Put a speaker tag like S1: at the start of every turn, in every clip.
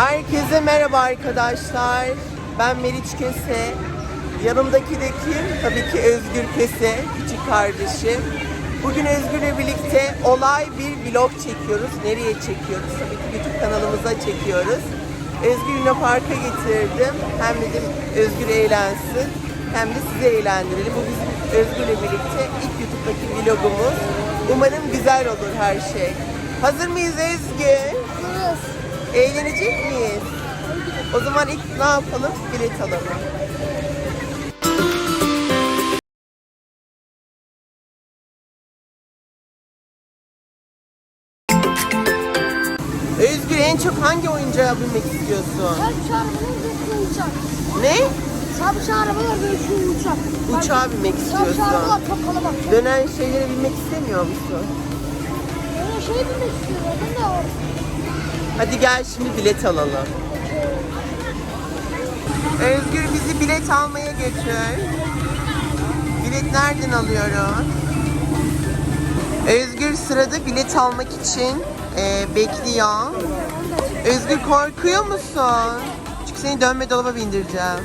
S1: Herkese merhaba arkadaşlar. Ben Meriç Köse. Yanımdaki de kim? Tabii ki Özgür Köse, küçük kardeşim. Bugün Özgür'le birlikte olay bir vlog çekiyoruz. Nereye çekiyoruz? Tabii ki YouTube kanalımıza çekiyoruz. Özgür Luna Park'a getirdim. Hem dedim Özgür eğlensin hem de sizi eğlendirelim. Bu bizim Özgür'le birlikte ilk YouTube'daki vlogumuz. Umarım güzel olur her şey. Hazır mıyız Özgür? Eğlenecek miyiz? O zaman ilk ne yapalım? Bilet alalım. Özgür en çok hangi oyuncağa binmek istiyorsun?
S2: Şu uçak.
S1: Ne?
S2: Çarpışı arabalar ve şu uçak.
S1: Uçağa binmek
S2: Çarpışı
S1: istiyorsun.
S2: arabalar çok kalabalık.
S1: Dönen şeylere binmek istemiyor musun?
S2: Öyle şey bilmek istiyorum. Ben de var.
S1: Hadi gel şimdi bilet alalım. Özgür bizi bilet almaya götür. Bilet nereden alıyoruz? Özgür sırada bilet almak için e, bekliyor. Özgür korkuyor musun? Çünkü seni dönme dolaba bindireceğim.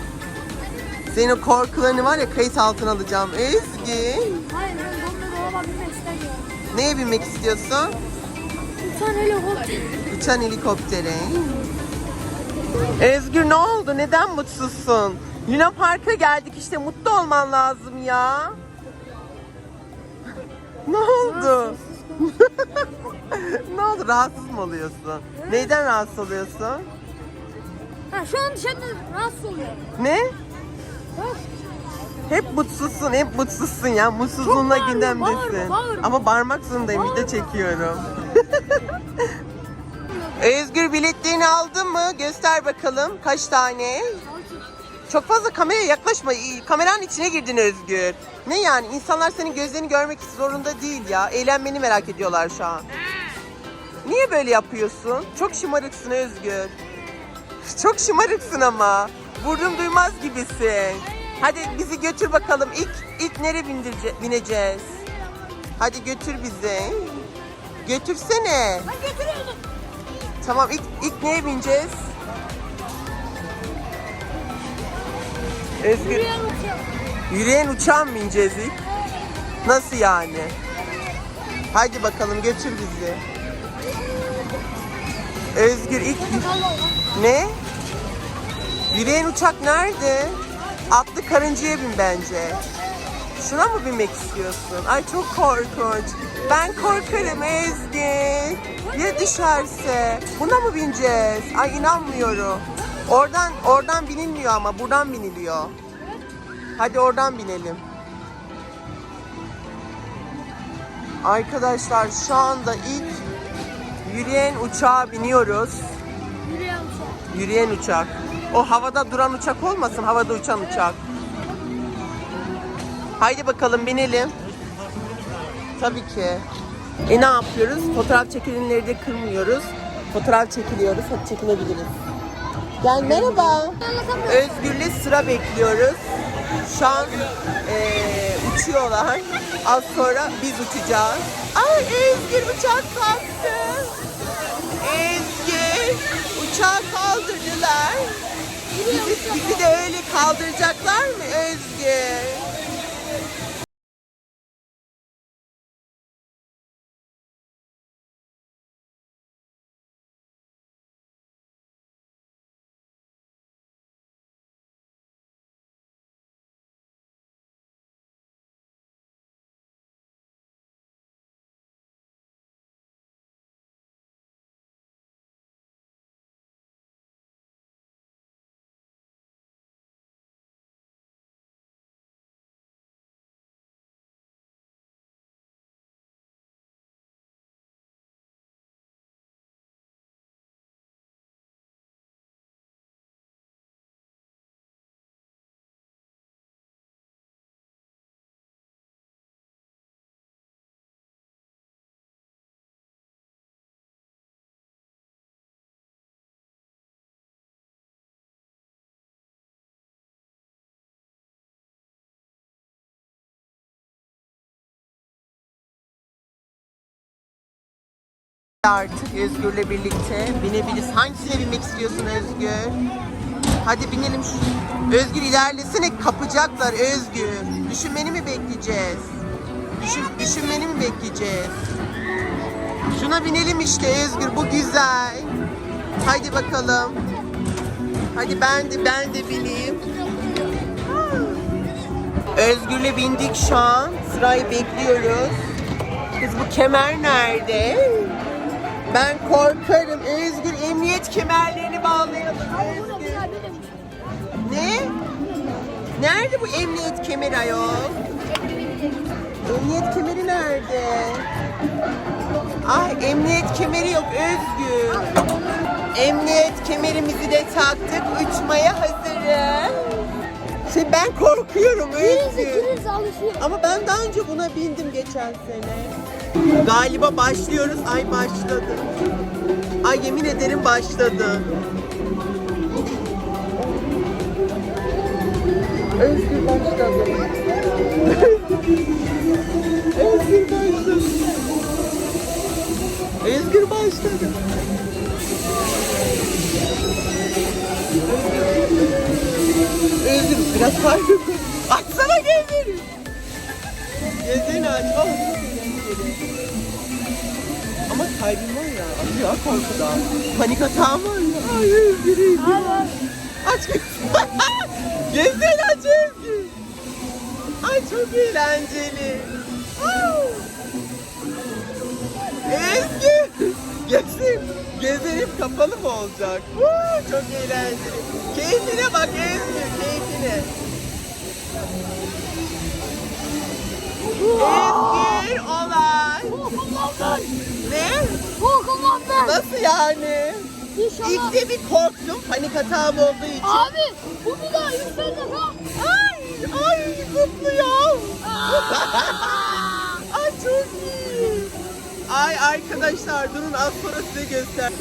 S1: Senin o korkularını var ya kayıt altına alacağım. Özgür.
S2: Hayır ben donda dolaba binmek istemiyorum.
S1: Neye binmek istiyorsun?
S2: Uçan helikopter.
S1: Uçan helikoptere. Özgür ne oldu? Neden mutsuzsun? Luna Park'a geldik işte mutlu olman lazım ya. ne oldu? ne oldu? Rahatsız mı oluyorsun? Neyden rahatsız oluyorsun?
S2: Ha şu an dışarıda rahatsız oluyorum.
S1: Ne?
S2: Bak.
S1: Hep mutsuzsun, hep mutsuzsun ya. Mutsuzluğunla
S2: Çok
S1: gündemdesin.
S2: bağırma, bağırma.
S1: Ama bağırmak zorundayım, video
S2: Bağırma.
S1: çekiyorum. Özgür biletlerini aldın mı? Göster bakalım. Kaç tane? Çok fazla kameraya yaklaşma. Kameranın içine girdin Özgür. Ne yani? İnsanlar senin gözlerini görmek zorunda değil ya. Eğlenmeni merak ediyorlar şu an. Niye böyle yapıyorsun? Çok şımarıksın Özgür. Çok şımarıksın ama. Vurdum duymaz gibisin. Hadi bizi götür bakalım. İlk ilk nereye bineceğiz? Hadi götür bizi. Götürsene.
S2: Ben götürüyordum.
S1: Tamam ilk ilk neye bineceğiz? Özgür.
S2: Yürüyen uçak.
S1: Yürüyen uçağa mı bineceğiz ilk? Nasıl yani? Haydi bakalım götür bizi. Özgür ilk ne? Yürüyen uçak nerede? Atlı karıncaya bin bence. Şuna mı binmek istiyorsun? Ay çok korkunç. Ben korkarım Ezgi. Ya düşerse? Buna mı bineceğiz? Ay inanmıyorum. Oradan oradan binilmiyor ama buradan biniliyor. Hadi oradan binelim. Arkadaşlar şu anda ilk yürüyen uçağa biniyoruz.
S2: Yürüyen uçak.
S1: Yürüyen uçak. O havada duran uçak olmasın, havada uçan uçak. Haydi bakalım binelim. Tabii ki. E ne yapıyoruz? Fotoğraf çekilenleri de kırmıyoruz. Fotoğraf çekiliyoruz. Hadi çekinebiliriz. Gel merhaba. Özgür'le sıra bekliyoruz. Şu an eee, uçuyorlar. Az sonra biz uçacağız. Ay Özgür uçak kalktı. Özgür uçağı kaldırdılar. Bizi, bizi de öyle kaldıracaklar mı Özgür? Artık Özgür'le birlikte binebiliriz. Hangisine binmek istiyorsun Özgür? Hadi binelim. Özgür ilerlesene kapacaklar Özgür. Düşünmeni mi bekleyeceğiz? Düşün, düşünmeni mi bekleyeceğiz? Şuna binelim işte Özgür bu güzel. Haydi bakalım. Hadi ben de ben de bineyim. Özgür'le bindik şu an. Sırayı bekliyoruz. Kız bu kemer nerede? Ben korkarım. Özgür emniyet kemerlerini bağlayalım. Özgür. Ne? Nerede bu emniyet kemeri ayol? Emniyet kemeri nerede? Ay emniyet kemeri yok Özgür. Emniyet kemerimizi de taktık. Uçmaya hazırız. Şey ben korkuyorum Özgür.
S2: birisi alışıyor.
S1: Ama ben daha önce buna bindim geçen sene. Galiba başlıyoruz. Ay başladı. Ay yemin ederim başladı. Özgür başladı. Özgür başladı. Özgür başladı. Özgür biraz farklı. Açsana gözleri. Gözlerini aç. Oh. Ama kalbim var ya. Atıyor korkudan. Panik atağım var ya. Ay Özgür.
S2: Abi
S1: Aç. Gözlerini aç Özgür. Ay çok eğlenceli. Özgür. Gözlerim, gözlerim kapalı mı olacak? Woo, çok eğlenceli. Keyfine bak Özgür, keyfine. Özgür olay.
S2: Korkumdan
S1: Ne?
S2: Korkumdan
S1: Nasıl yani?
S2: İnşallah.
S1: İlk de bir korktum panik atağım olduğu için.
S2: Abi bu bir daha yükselecek ha.
S1: Ay, ay zıplıyor. ay çok iyi. Ay arkadaşlar durun az sonra size göster.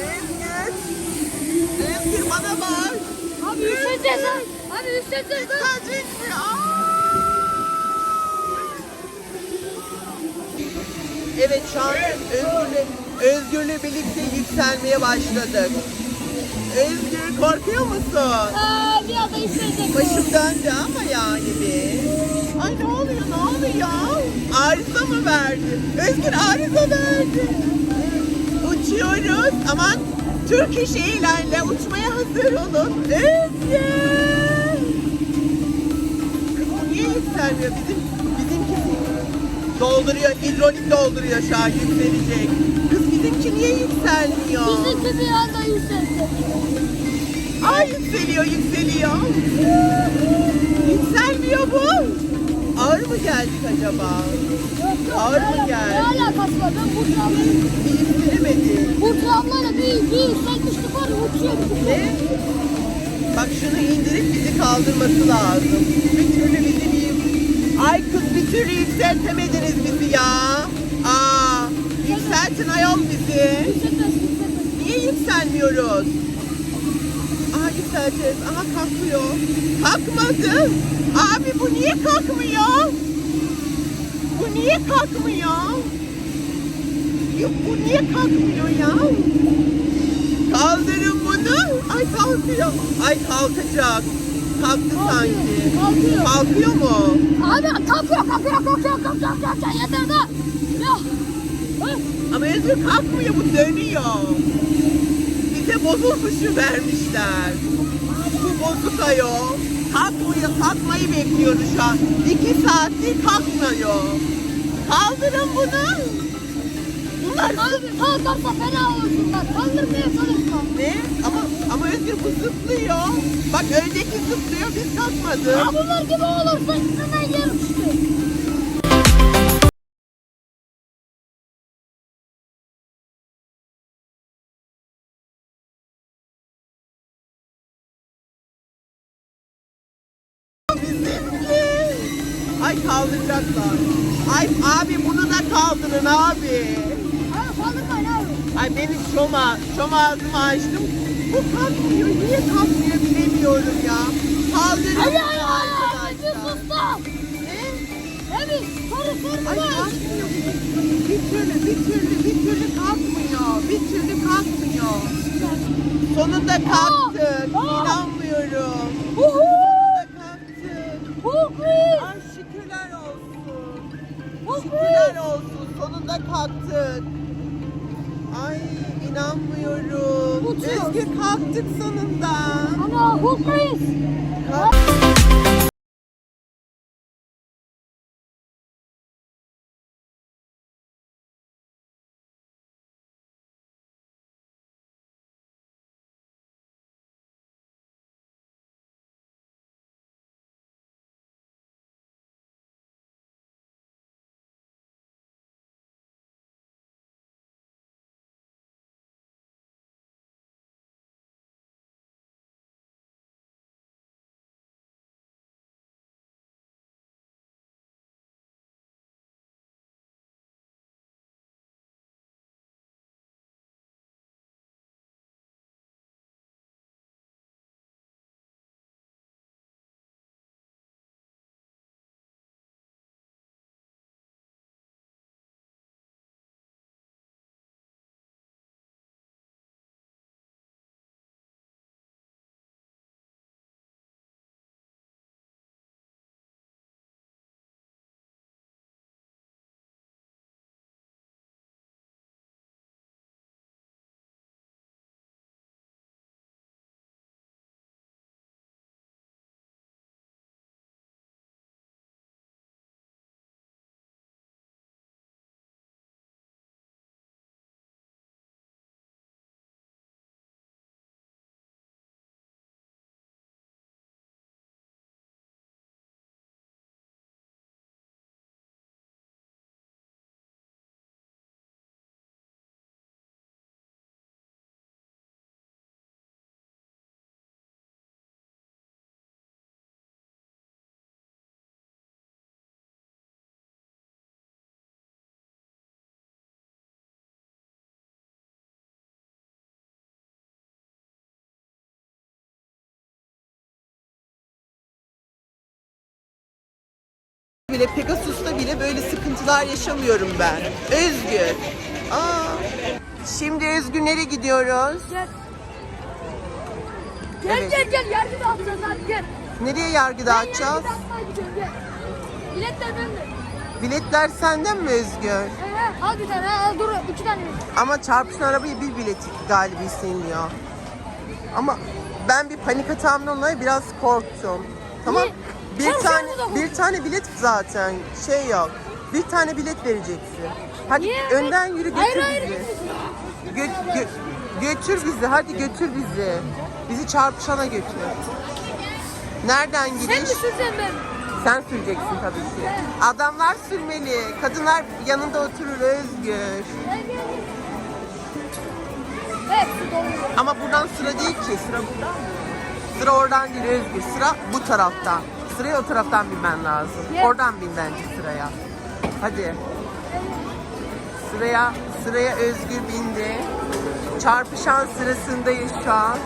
S1: Özgür. Özgür bana bak.
S2: Abi yükseleceğiz ha. Abi yükseleceğiz ha.
S1: Yükselecek mi? Aa! Evet şu an Özgür'le, Özgür'le birlikte yükselmeye başladık. Özgür korkuyor musun?
S2: Aa, bir anda yükselecek.
S1: Başım döndü ama yani bir. Ay ne oluyor ne oluyor? Arıza mı verdi? Özgür arıza verdi. Uçuyoruz. Aman Turkish Airlines'le uçmaya hazır olun. Özgür. Kız niye yükselmiyor? Bizim, dolduruyor, hidrolik dolduruyor şu an yükselecek. Kız bizimki niye yükselmiyor?
S2: Bizimki bir anda yükselecek.
S1: Ay yükseliyor, yükseliyor. Yükselmiyor bu. Ağır mı geldik acaba? Ağır mı
S2: Ne
S1: geldi?
S2: alakası var? Ben ablayla,
S1: Bir yükselemedi.
S2: Burcu ablayla bir, bir yükselmiştik var ya uçuyor.
S1: Ne? Bak şunu indirip bizi kaldırması lazım. Bir türlü bizi. Ay kız bir türlü yükseltemediniz bizi ya. Aa, yükseltin ayol bizi. Niye yükselmiyoruz? Aha yükseleceğiz. Aha kalkıyor. Kalkmadı. Abi bu niye kalkmıyor? Bu niye kalkmıyor? Bu niye kalkmıyor ya? Kaldırın bunu. Ay kalkıyor. Ay kalkacak. Kalktı sanki.
S2: Kalkıyor.
S1: Kalkıyor mu?
S2: Abi kalkıyor, kalkıyor, kalkıyor, kalkıyor, kalkıyor. Yeter de. Ya.
S1: Ama Özgür kalkmıyor bu dönüyor. Bize bozulmuşu vermişler. Bu bozuk ayol. Kalkmıyor, kalkmayı bekliyoruz şu an. İki saattir kalkmıyor. Kaldırın bunu. Bunlar
S2: Abi kalkarsa fena olur bunlar. Kaldırmaya çalışma.
S1: ne? Ama Özgür bu zıplıyor. Bak öndeki zıplıyor biz kalkmadık.
S2: Ya bunlar gibi olursa hemen.
S1: Bizimki. Ay kaldıracaklar. Ay abi bunu da kaldırın abi.
S2: Abi kaldırmayın abi.
S1: Ay benim şoma, şoma ağzımı açtım. Bu kalkmıyor. Niye kalkmıyor bilemiyorum ya. Kaldırın arkadaşlar.
S2: sus da.
S1: Ne?
S2: Evet. Soru sorma.
S1: Ay kalkmıyor. Bir türlü, bir türlü, bir türlü kalkmıyor. Bir türlü kalkmıyor. Sonunda kalktık.
S2: Aa!
S1: İnanmıyorum.
S2: Uhu.
S1: Sonunda kalktık.
S2: Hukris.
S1: Ay şükürler olsun.
S2: Hukris.
S1: Şükürler olsun. Sonunda kalktık. Ay inanmıyorum.
S2: Mutluyuz.
S1: Özgür kalktık sonunda.
S2: Ana Hukris.
S1: Kalk- bile Pegasus'ta bile böyle sıkıntılar yaşamıyorum ben. Özgür. Aa. Şimdi Özgür nereye gidiyoruz?
S2: Gel. Gel
S1: Evet.
S2: gel gel yargı dağıtacağız hadi gel.
S1: Nereye yargı dağıtacağız?
S2: Yargı dağıtmaya gidiyorum gel. Biletler bende.
S1: Biletler senden mi Özgür?
S2: He al bir tane al dur iki tane.
S1: Ama çarpışan arabaya bir bilet galiba isteniliyor. Ama ben bir panik atağımdan dolayı biraz korktum. Tamam.
S2: Niye?
S1: Bir
S2: Çarpışan
S1: tane
S2: mı da bu?
S1: bir tane bilet zaten şey yok. Bir tane bilet vereceksin. Hadi
S2: Niye?
S1: önden yürü götür
S2: Hayır hayır.
S1: bizi. Gö- gö- götür bizi. Hadi götür bizi. Bizi çarpışana götür. Nereden
S2: Sen
S1: giriş?
S2: mi süreceksin ben?
S1: Sen süreceksin tabii ki. Adamlar sürmeli. Kadınlar yanında oturur Özgür.
S2: Evet su doluyor.
S1: Ama buradan sıra değil ki. Sıra buradan. Sıra oradan değil Özgür. Sıra bu taraftan. Sıraya o taraftan binmen lazım.
S2: Yes.
S1: Oradan bin bence sıraya. Hadi. Sıraya, sıraya Özgür bindi. Çarpışan sırasındayız şu an.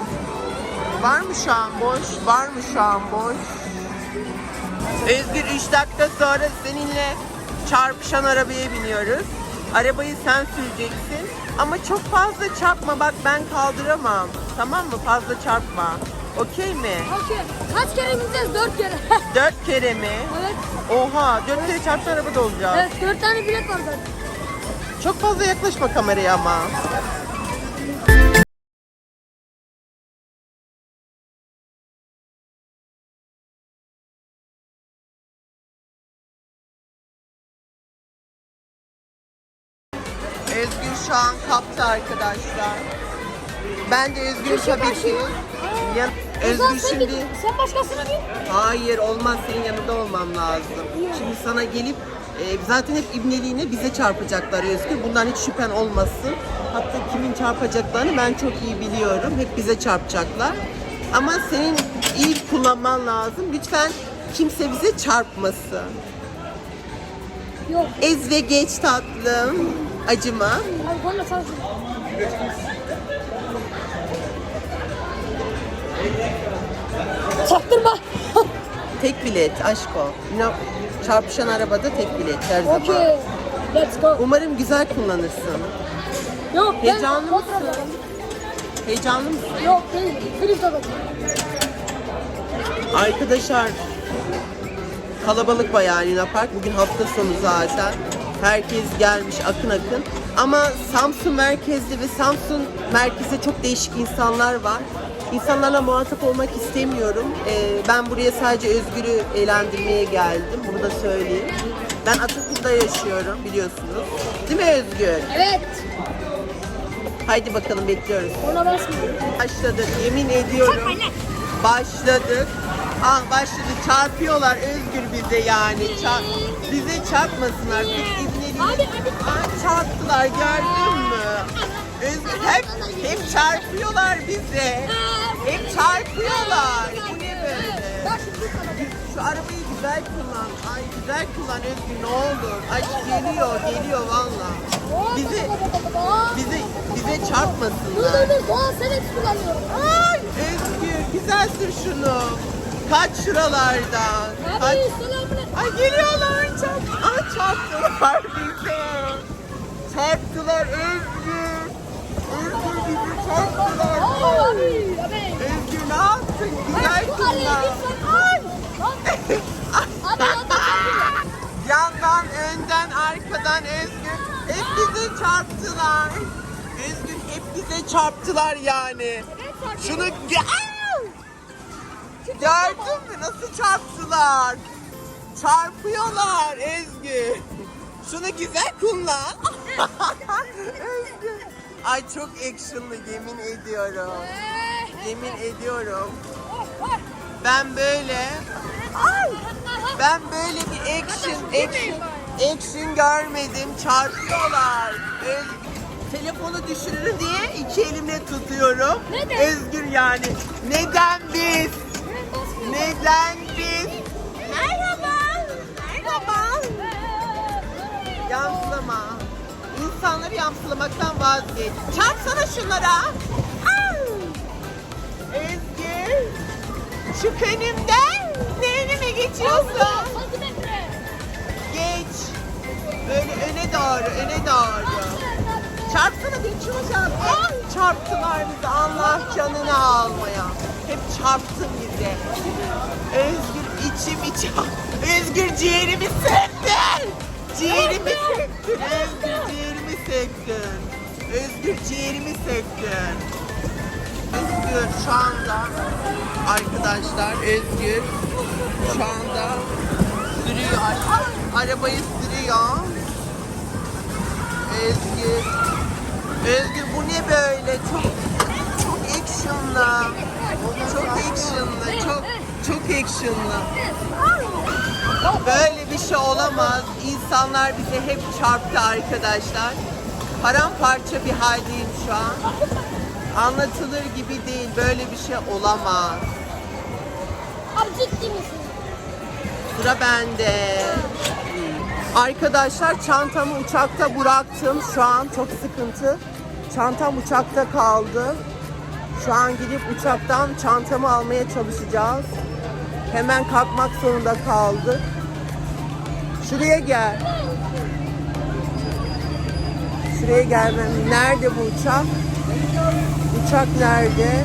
S1: Var mı şu an boş? Var mı şu an boş? Özgür 3 dakika sonra seninle çarpışan arabaya biniyoruz. Arabayı sen süreceksin. Ama çok fazla çarpma bak ben kaldıramam. Tamam mı? Fazla çarpma. Okey mi?
S2: Okey. Kaç kere bineceğiz? Dört kere.
S1: Dört kere mi?
S2: evet.
S1: Oha dört kere çarpışan arabada olacağız.
S2: Evet dört tane bilet var zaten.
S1: Çok fazla yaklaşma kameraya ama. Özgür şu an kaptı arkadaşlar. Ben de Özgür tabii ki. Yan, Özgür
S2: sen,
S1: şimdi...
S2: sen başkasına bin.
S1: Hayır olmaz senin yanında olmam lazım. Şimdi sana gelip e, zaten hep ibneliğine bize çarpacaklar Özgür. Bundan hiç şüphen olmasın. Hatta kimin çarpacaklarını ben çok iyi biliyorum. Hep bize çarpacaklar. Ama senin iyi kullanman lazım. Lütfen kimse bize çarpmasın.
S2: Yok.
S1: Ez ve geç tatlım. Acıma.
S2: Abi bana sana Çaktırma.
S1: Tek bilet aşk o. No, Çarpışan arabada tek bilet her zaman.
S2: Okay. Let's go.
S1: Umarım güzel kullanırsın.
S2: Yok ben
S1: Heyecanlı mısın?
S2: oturacağım.
S1: Heyecanlı mısın?
S2: Yok değil.
S1: Arkadaşlar kalabalık bayağı Luna Park. Bugün hafta sonu zaten. Herkes gelmiş akın akın. Ama Samsun merkezli ve Samsun merkezde çok değişik insanlar var. İnsanlarla muhatap olmak istemiyorum. Ee, ben buraya sadece Özgür'ü eğlendirmeye geldim. Bunu da söyleyeyim. Ben Atakum'da yaşıyorum biliyorsunuz. Değil mi Özgür?
S2: Evet.
S1: Haydi bakalım bekliyoruz.
S2: Ona basmıyorum.
S1: Başladık yemin ediyorum. Başladık. Ah başladı çarpıyorlar Özgür bize yani. Çar bize çarpmasınlar. Biz izleyelim.
S2: Abi, abi.
S1: Çarptılar gördün mü? Özgür hep, hep çarpıyorlar bize. Hep çarpıyorlar. Bu ne böyle? Şu arabayı güzel kullan. Ay güzel kullan Özgür ne olur. Ay geliyor geliyor valla. Bizi bize bize
S2: Dur
S1: çarpmasınlar.
S2: dur dur. Doğal senet kullanıyorum.
S1: Ay Özgür güzel sür şunu. Kaç şuralardan. Kaç.
S2: Selamünaleyküm.
S1: Ay geliyorlar çarp. Ay çarptılar Çarptılar Özgür. Özgür bizi çarptılar. Özgür ne yaptın? Güzel.
S2: Lan. Abi yandan
S1: önden, arkadan Özgür. Hep bize çarptılar. Özgür hep bize çarptılar yani. Şunu! Gördün mü nasıl çarptılar? Çarpıyorlar Ezgi. Şunu güzel kullan. Ay çok actionlı yemin ediyorum. Yemin ediyorum. Ben böyle Ay! ben böyle bir action action action görmedim. Çarpıyorlar. Özgür. Telefonu düşürür diye iki elimle tutuyorum.
S2: Neden?
S1: Özgür yani. Neden biz? Neden Yamsılama. İnsanları yamsılamaktan vazgeç. Çarpsana şunlara. Au! Ezgi. Çık önümden. Ne önüme geçiyorsun? Geç. Böyle öne doğru, öne doğru. Çarpsana çarp. Ay çarptılar bizi Allah canını almaya. Hep çarptın bize. Özgür içim içim. Özgür ciğerimi söktün. Ciğerimi söktün. Özgür ciğerimi söktün. Özgür ciğerimi söktün. Özgür şu anda arkadaşlar Özgür şu anda sürüyor. Ay, Arabayı sürüyor. Özgür. Özgür bu ne böyle? Çok çok actionlı. Çok actionlı. Çok çok actionlı. Böyle bir şey olamaz. İnsanlar bize hep çarptı arkadaşlar. Paramparça bir haldeyim şu an. Anlatılır gibi değil. Böyle bir şey olamaz.
S2: Abi ciddi misin?
S1: Sıra bende. Arkadaşlar çantamı uçakta bıraktım. Şu an çok sıkıntı. Çantam uçakta kaldı. Şu an gidip uçaktan çantamı almaya çalışacağız. Hemen kalkmak zorunda kaldık. Şuraya gel. Şuraya gelmem. Nerede bu uçak? Uçak nerede?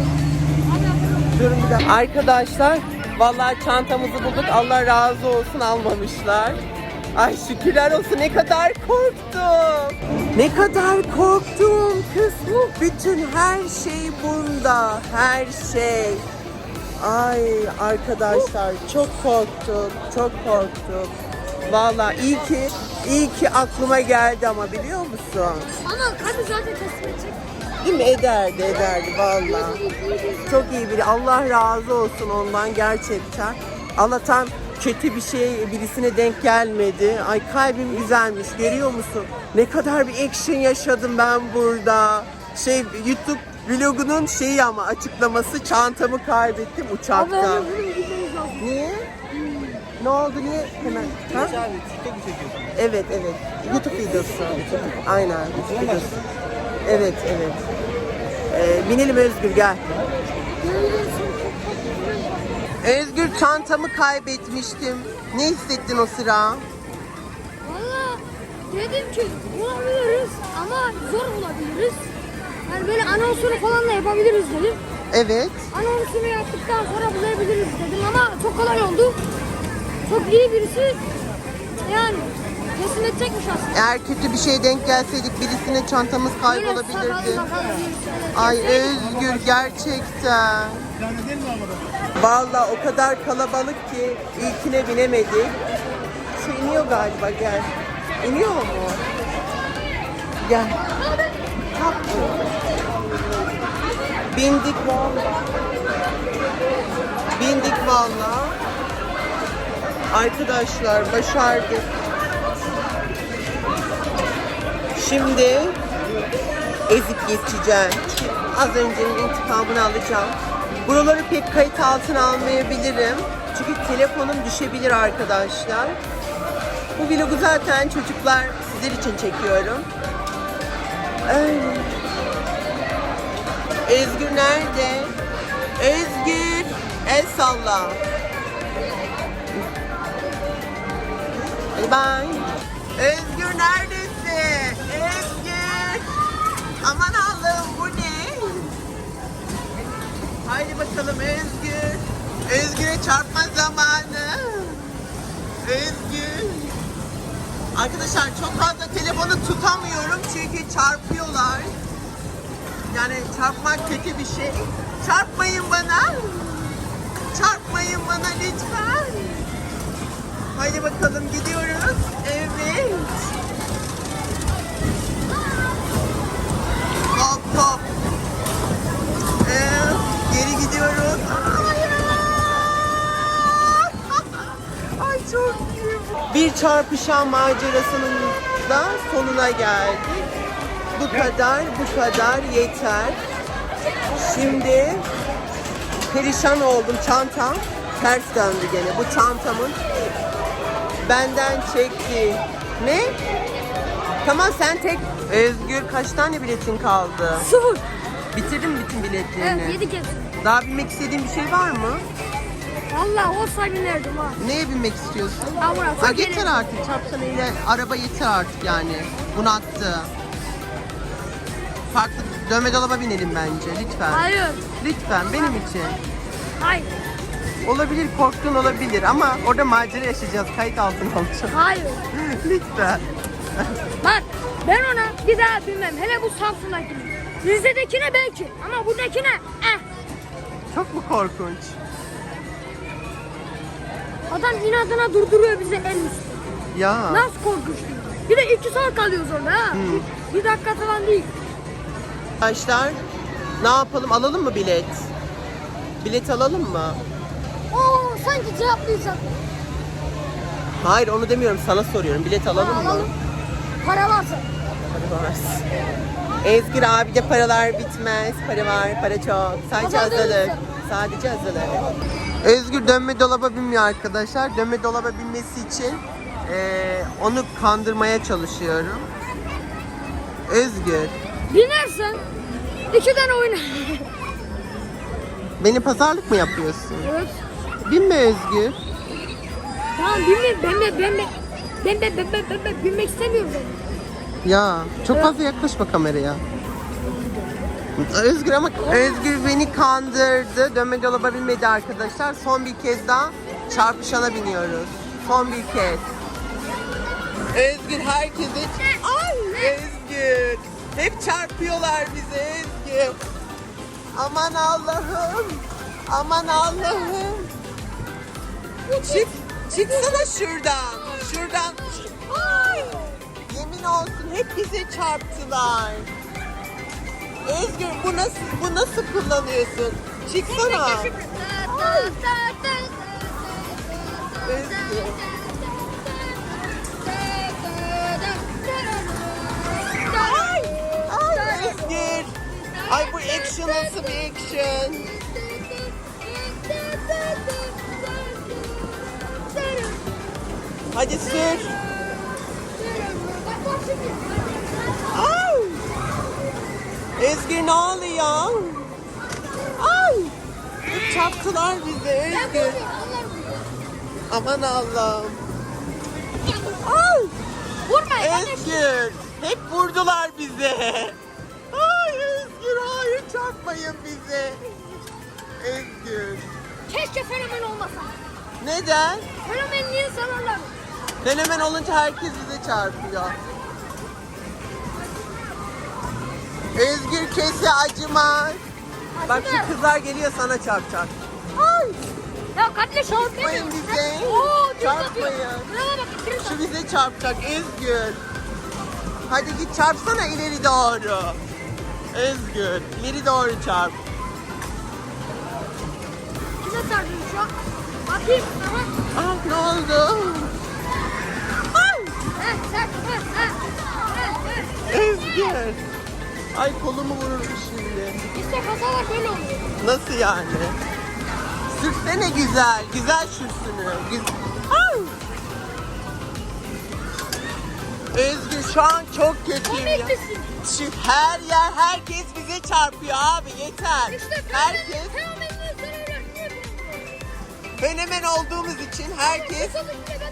S1: Durun bir dakika. Arkadaşlar vallahi çantamızı bulduk. Allah razı olsun almamışlar. Ay şükürler olsun ne kadar korktum. Ne kadar korktum kız. Bütün her şey bunda. Her şey. Ay arkadaşlar çok korktum. Çok korktum. Vallahi iyi ki iyi ki aklıma geldi ama biliyor musun?
S2: Ama abi zaten teslim edecek.
S1: Değil mi? Ederdi ederdi vallahi. Çok iyi biri. Allah razı olsun ondan gerçekten. Allah'tan kötü bir şey birisine denk gelmedi. Ay kalbim güzelmiş. Görüyor musun? Ne kadar bir action yaşadım ben burada. Şey YouTube vlogunun şeyi ama açıklaması çantamı kaybettim
S2: Abi
S1: uçakta.
S2: gitmemiz lazım.
S1: Niye? Ne oldu niye hemen? Ha? Evet evet. YouTube videosu. Aynen YouTube videosu. Evet evet. Ee, binelim Özgür gel. Özgür çantamı kaybetmiştim. Ne hissettin o sıra?
S2: Valla dedim ki bulabiliriz ama zor bulabiliriz. Yani böyle anonsunu falan da yapabiliriz dedim.
S1: Evet.
S2: Anonsunu yaptıktan sonra bulabiliriz dedim ama çok kolay oldu. Çok iyi birisi yani teslim edecekmiş aslında.
S1: Eğer kötü bir şey denk gelseydik birisine çantamız kaybolabilirdi.
S2: birisi.
S1: Ay Özgür gerçekten. Vallahi o kadar kalabalık ki ilkine binemedik. Şey iniyor galiba gel. İniyor mu? Gel. Kalk. Bindik valla. Bindik valla. Arkadaşlar başardık. Şimdi ezik geçeceğim. Az öncenin intikamını alacağım. Buraları pek kayıt altına almayabilirim. Çünkü telefonum düşebilir arkadaşlar. Bu vlogu zaten çocuklar sizler için çekiyorum. Öyle. Özgür nerede? Özgür el salla. Hadi bye. Özgür neredesin? Özgür. Aman Allah'ım bu ne? Haydi bakalım Özgür. Özgür'e çarpma zamanı. Özgür. Arkadaşlar çok fazla telefonu tutamıyorum çünkü çarpıyorlar. Yani çarpmak kötü bir şey. Çarpmayın bana. Çarpmayın bana lütfen. Haydi bakalım gidiyoruz. Evet. Hop hop. Ee, geri gidiyoruz. Ay çok. Bir çarpışan macerasının da sonuna geldik. Bu kadar, bu kadar yeter. Şimdi perişan oldum. Çantam ters döndü gene. Bu çantamın benden çekti. Ne? Tamam sen tek. Özgür kaç tane biletin kaldı?
S2: Sıfır.
S1: Bitirdin mi bütün biletlerini?
S2: Evet yedi kez.
S1: Daha binmek istediğin bir şey var mı?
S2: Valla o binerdim ha.
S1: Neye binmek istiyorsun?
S2: Burası.
S1: Ha, yeter artık. Çarpsan ile araba yeter artık yani. Bunu attı. Farklı dövme dolaba binelim bence lütfen.
S2: Hayır.
S1: Lütfen benim için.
S2: Hayır.
S1: Olabilir korktun olabilir ama orada macera yaşayacağız. Kayıt altına alacağım.
S2: Hayır.
S1: lütfen.
S2: Bak ben ona bir daha binmem. Hele bu Samsun'dakine. Rize'dekine belki ama buradakine eh.
S1: Çok mu korkunç?
S2: Adam inadına durduruyor bizi el üstü.
S1: Ya.
S2: Nasıl korkunç değil. Bir de iki saat kalıyoruz orada ha. Bir, bir dakika falan değil.
S1: Arkadaşlar ne yapalım alalım mı bilet? Bilet alalım mı?
S2: Oo sanki cevaplayacak.
S1: Hayır onu demiyorum sana soruyorum. Bilet alalım mı?
S2: Alalım. Para varsa.
S1: Para var. Ezgir abi de paralar bitmez. Para var, para çok. Sadece azalır. Sadece azalır. Özgür dönme dolaba binmiyor arkadaşlar. Dönme dolaba binmesi için eee, onu kandırmaya çalışıyorum. Özgür,
S2: Binersen iki tane oynar.
S1: beni pazarlık mı yapıyorsun?
S2: evet.
S1: Binme Özgür.
S2: Tamam binme. Ben de ben de ben de ben de ben de binmek istemiyorum ben.
S1: Ya çok
S2: Evet.
S1: fazla yaklaşma kameraya. Özgür ama Özgür beni kandırdı. Dönme dolaba binmedi arkadaşlar. Son bir kez daha çarpışana biniyoruz. Son bir kez. Özgür herkese... Ay Özgür. Hep çarpıyorlar bize Özgür. Aman Allah'ım. Aman Allah'ım. Çık. Çıksana şuradan. Şuradan. Ay. Yemin olsun hep bize çarptılar. Özgür bu nasıl bu nasıl kullanıyorsun? Çıksana. Özgür. Ay, ay Özgür. Ay bu action nasıl bir action? Hadi sür. Ay. Özgür ne oluyor? Ay. Çarptılar bizi Özgür. Aman Allah'ım.
S2: Vurma ya.
S1: Özgür. Hep vurdular bize. Ay Özgür hayır çarpmayın bize. Özgür.
S2: Keşke fenomen olmasa.
S1: Neden?
S2: Fenomenliği sanarlar.
S1: Fenomen olunca herkes bize çarpıyor. Özgür kese acımaz. Bak şu kızlar geliyor sana çarpacak.
S2: Ay. Ya kardeşim
S1: Çarpmayın
S2: istemiyorum.
S1: bize.
S2: Oo, düz
S1: Çarpmayın.
S2: atıyor. Bravo bak. ikili
S1: Şu bize çarpacak Özgür. Hadi git çarpsana ileri doğru. Özgür ileri doğru çarp.
S2: Kime sardın şu an? Bakayım. Aha.
S1: Ah ne oldu?
S2: Sen. Heh.
S1: Özgür. Ay kolumu vurur şimdi.
S2: İşte kazalar böyle oluyor.
S1: Nasıl yani? Sürsene güzel. Güzel sürsünü. Güz Ay! Özgür şu an çok kötüyüm ya. Şu her yer herkes bize çarpıyor abi yeter.
S2: İşte
S1: herkes fenomen olduğumuz için herkes
S2: bile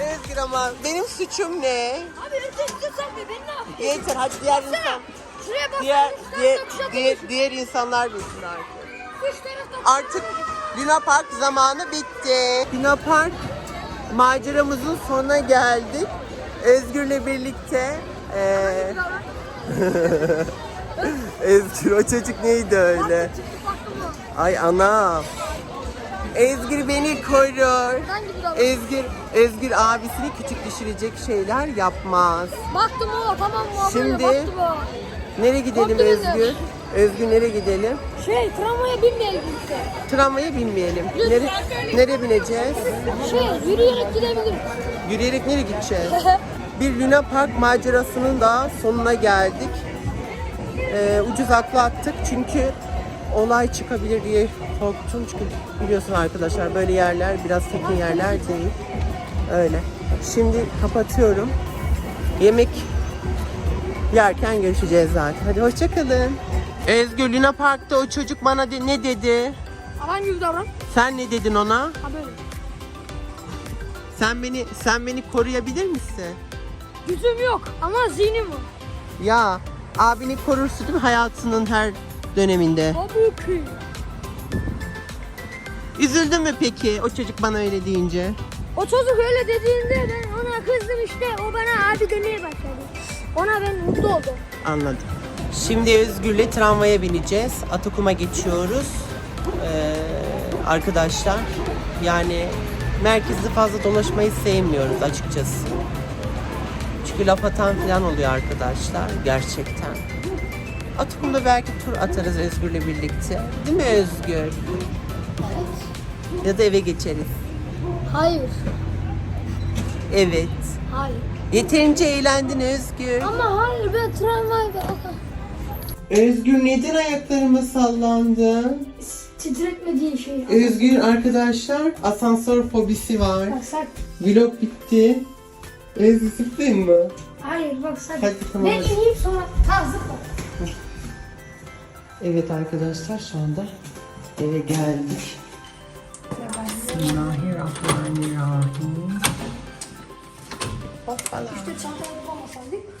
S1: Özgür ama benim suçum ne?
S2: Abi ötesi sen be ben ne yapayım?
S1: Yeter hadi diğer
S2: Baksana.
S1: insan
S2: Şuraya bak.
S1: diğer diğer, diğer, diğer insanlar bilsin artık. Artık. Luna Park zamanı bitti. Luna Park maceramızın sonuna geldik. Özgür'le birlikte eee Özgür o çocuk neydi öyle? Ay anam. Özgür beni korur. Özgür, Özgür abisini küçük düşürecek şeyler yapmaz.
S2: Baktım o tamam mı?
S1: Şimdi-
S2: Baktım o.
S1: Nereye gidelim
S2: Korktu beni.
S1: Özgür? Özgür nereye gidelim?
S2: Şey tramvaya binmeyelim işte.
S1: Tramvaya binmeyelim. Nere, nereye bineceğiz?
S2: Şey yürüyerek gidebiliriz.
S1: Yürüyerek nereye gideceğiz? Bir Luna Park macerasının da sonuna geldik. Ee, ucuz akla attık çünkü olay çıkabilir diye korktum. Çünkü biliyorsun arkadaşlar böyle yerler biraz tekin yerler değil. Öyle. Şimdi kapatıyorum. Yemek yerken görüşeceğiz zaten. Hadi hoşçakalın. Özgür Luna Park'ta o çocuk bana de- ne dedi?
S2: Alan gibi davran.
S1: Sen ne dedin ona?
S2: Ha böyle.
S1: Sen beni sen beni koruyabilir misin?
S2: Gücüm yok ama zihnim var.
S1: Ya abini korursun değil mi hayatının her döneminde?
S2: Tabii ki.
S1: Üzüldün mü peki o çocuk bana öyle deyince?
S2: O çocuk öyle dediğinde ben ona kızdım işte. O bana abi demeye başladı. Ona ben mutlu oldum.
S1: Anladım. Şimdi Özgür'le tramvaya bineceğiz. Atakum'a geçiyoruz. Ee, arkadaşlar yani merkezde fazla dolaşmayı sevmiyoruz açıkçası. Çünkü laf atan falan oluyor arkadaşlar gerçekten. Atakum'da belki tur atarız Özgür'le birlikte. Değil mi Özgür? Ya da eve geçeriz.
S2: Hayır.
S1: Evet.
S2: Hayır.
S1: Yeterince eğlendin Özgür.
S2: Ama hayır ben tramvayda
S1: Özgür neden ayaklarıma sallandı?
S2: titretmediği şey.
S1: Özgür arkadaşlar asansör fobisi var.
S2: Bak sen.
S1: Vlog bitti. Özgür zıplayayım mı?
S2: Hayır bak sen.
S1: Hadi tamam.
S2: Ben ineyim sonra. Zıpla.
S1: Evet arkadaşlar şu anda eve geldik. Bismillahirrahmanirrahim. Hoppala.
S2: İşte bulamasak